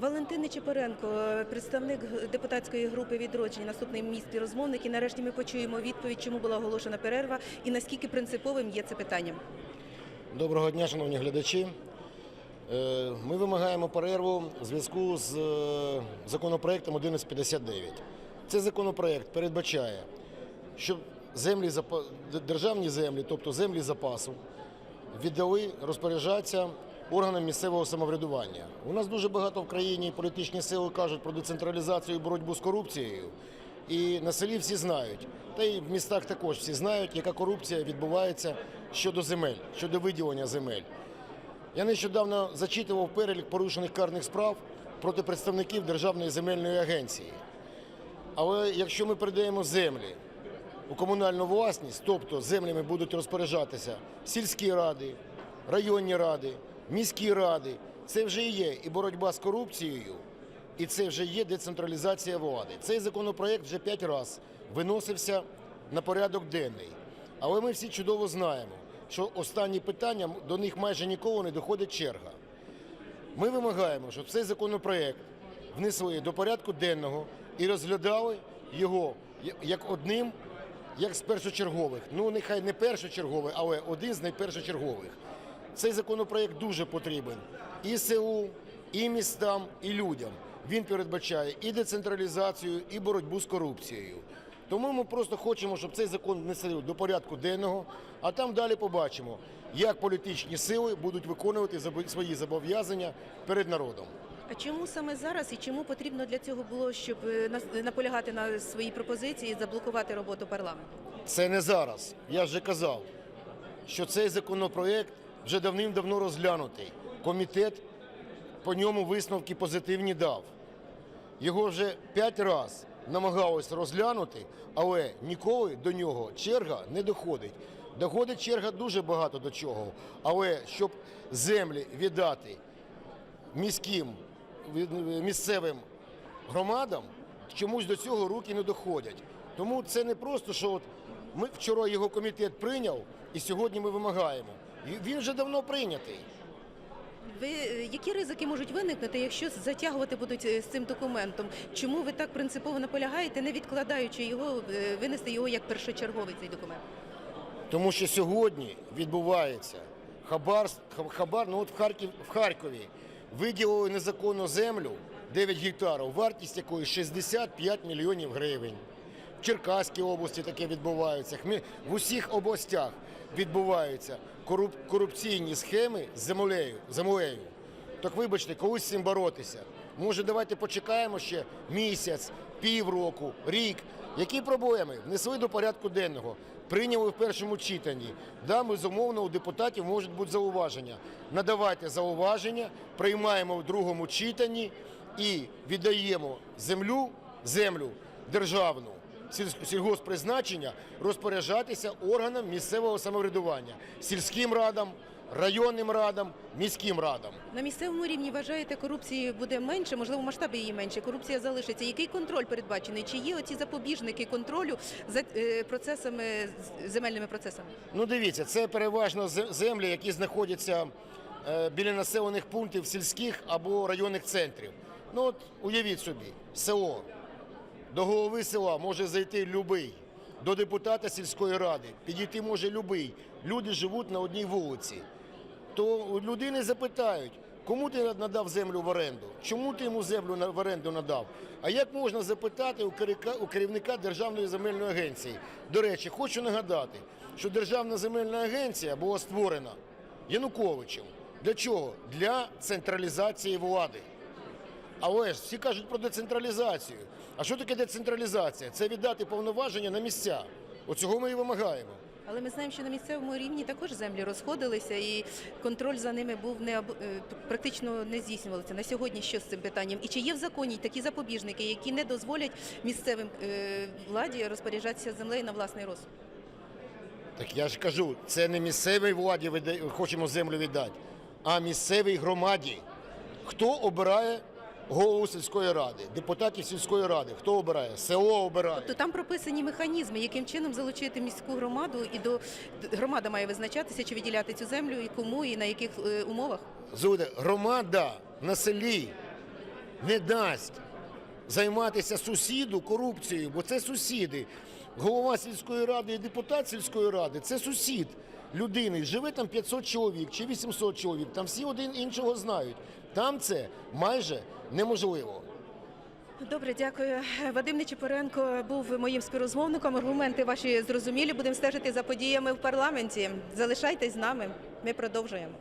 Валентин Нечипоренко, представник депутатської групи відродження, наступний мій співрозмовник. І нарешті ми почуємо відповідь, чому була оголошена перерва і наскільки принциповим є це питання. Доброго дня, шановні глядачі. Е, Ми вимагаємо перерву в зв'язку з е, законопроектом 1159. Цей законопроект передбачає, що землі державні землі, тобто землі запасу, віддали розпоряджатися органам місцевого самоврядування. У нас дуже багато в країні політичні сили кажуть про децентралізацію і боротьбу з корупцією. І на селі всі знають, та й в містах також всі знають, яка корупція відбувається щодо земель, щодо виділення земель. Я нещодавно зачитував перелік порушених карних справ проти представників Державної земельної агенції. Але якщо ми передаємо землі у комунальну власність, тобто землями будуть розпоряджатися сільські ради, районні ради, міські ради, це вже є і боротьба з корупцією, і це вже є децентралізація влади. Цей законопроект вже п'ять разів виносився на порядок денний. Але ми всі чудово знаємо, що останні питання до них майже ніколи не доходить черга. Ми вимагаємо, щоб цей законопроект внесли до порядку денного і розглядали його як одним, як з першочергових. Ну, нехай не першочерговий, але один з найпершочергових. Цей законопроект дуже потрібен і селу, і містам, і людям. Він передбачає і децентралізацію, і боротьбу з корупцією. Тому ми просто хочемо, щоб цей закон внесли до порядку денного, а там далі побачимо, як політичні сили будуть виконувати свої зобов'язання перед народом. А чому саме зараз і чому потрібно для цього було, щоб е, наполягати на своїй пропозиції і заблокувати роботу парламенту? Це не зараз. Я вже казав, що цей законопроект вже давним-давно розглянутий. Комітет по ньому висновки позитивні дав. Його вже п'ять разів намагалось розглянути, але ніколи до нього черга не доходить. Доходить черга дуже багато до чого. Але щоб землі віддати міським місцевим громадам, чомусь до цього руки не доходять. Тому це не просто, що от ми вчора його комітет прийняв, і сьогодні ми вимагаємо. І Він вже давно прийнятий. Ви е, які ризики можуть виникнути, якщо затягувати будуть е, з цим документом? Чому ви так принципово наполягаєте, не відкладаючи його, е, винести його як першочерговий цей документ? Тому що сьогодні відбувається хабар, хабар ну от в, Харків, в Харкові виділили незаконну землю 9 гектарів, вартість якої 65 мільйонів гривень. Черкаській області таке відбувається. В усіх областях відбуваються коруп- корупційні схеми з землею. землею. Так вибачте, коли з цим боротися? Може, давайте почекаємо ще місяць, півроку, рік. Які проблеми внесли до порядку денного? Прийняли в першому читанні. Да, безумовно, у депутатів можуть бути зауваження. Надавайте зауваження, приймаємо в другому читанні і віддаємо землю, землю державну сіль- сільгосппризначення розпоряджатися органам місцевого самоврядування, сільським радам, районним радам, міським радам. На місцевому рівні вважаєте, корупції буде менше, можливо, масштаби її менше. Корупція залишиться. Який контроль передбачений? Чи є оці запобіжники контролю за е, процесами земельними процесами? Ну, дивіться, це переважно землі, які знаходяться е, біля населених пунктів сільських або районних центрів. Ну от уявіть собі, село. До голови села може зайти любий, до депутата сільської ради підійти може любий. Люди живуть на одній вулиці. То людини запитають, кому ти надав землю в оренду? Чому ти йому землю в оренду надав? А як можна запитати у керівника Державної земельної агенції? До речі, хочу нагадати, що Державна земельна агенція була створена Януковичем. Для чого? Для централізації влади. Але ж всі кажуть про децентралізацію. А що таке децентралізація? Це віддати повноваження на місця. Оцього ми і вимагаємо. Але ми знаємо, що на місцевому рівні також землі розходилися, і контроль за ними був не е, практично не здійснювався. На сьогодні що з цим питанням? І чи є в законі такі запобіжники, які не дозволять місцевим е, владі розпоряджатися землею на власний розсуд? Так я ж кажу, це не місцевій владі хочемо землю віддати, а місцевій громаді. Хто обирає голову сільської ради, депутатів сільської ради? Хто обирає? Село обирає. То там прописані механізми, яким чином залучити міську громаду, і до громада має визначатися, чи виділяти цю землю, і кому, і на яких е, умовах. Зуде, громада на селі не дасть займатися сусіду корупцією, бо це сусіди. Голова сільської ради і депутат сільської ради це сусід людини. Живе там 500 чоловік чи 800 чоловік. Там всі один іншого знають. Там це майже неможливо. Добре, дякую. Вадим нечепоренко був моїм співрозмовником. Аргументи ваші зрозумілі. Будемо стежити за подіями в парламенті. Залишайтесь з нами. Ми продовжуємо.